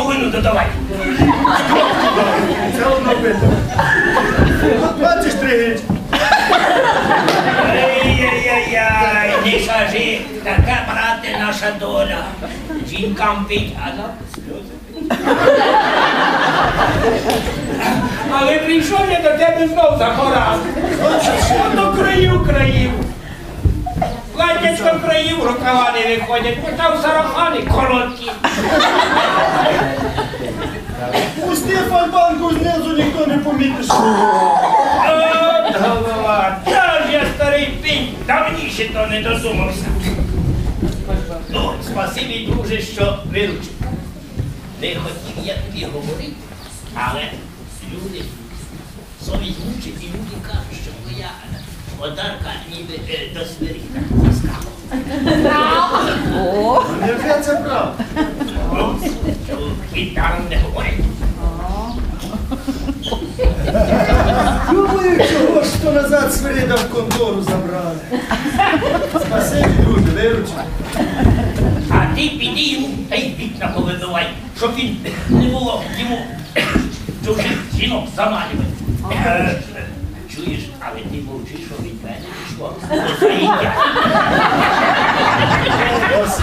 половину додавай. Це одно питання. Бачиш тригич. Ай-яй-яй, не кажи, така брате наша доля. Жінкам пить, а нам сльози. Але прийшов я до тебе знов за пора. От до краю країв. Платять країв, рукава не виходять, там сарафани короткі. Не помітиш. От голова, та ж я старий пінь, давніше то не додумався. Ну, спасибі, друже, що виручив. Не хотів я тобі говорити, але люди совість мучить і люди кажуть, що моя одарка ніби е, до смерті так ласкава. Це правда? Ну, даром не говорить. Назад Свирида в контору забрали. Спасибі, друже, виручив. А ти піди йому та й вікна повибивай, щоб він не було йому чужих жінок замалювати. Е, Чуєш, але ти мовчиш, що від мене пішло. О, час.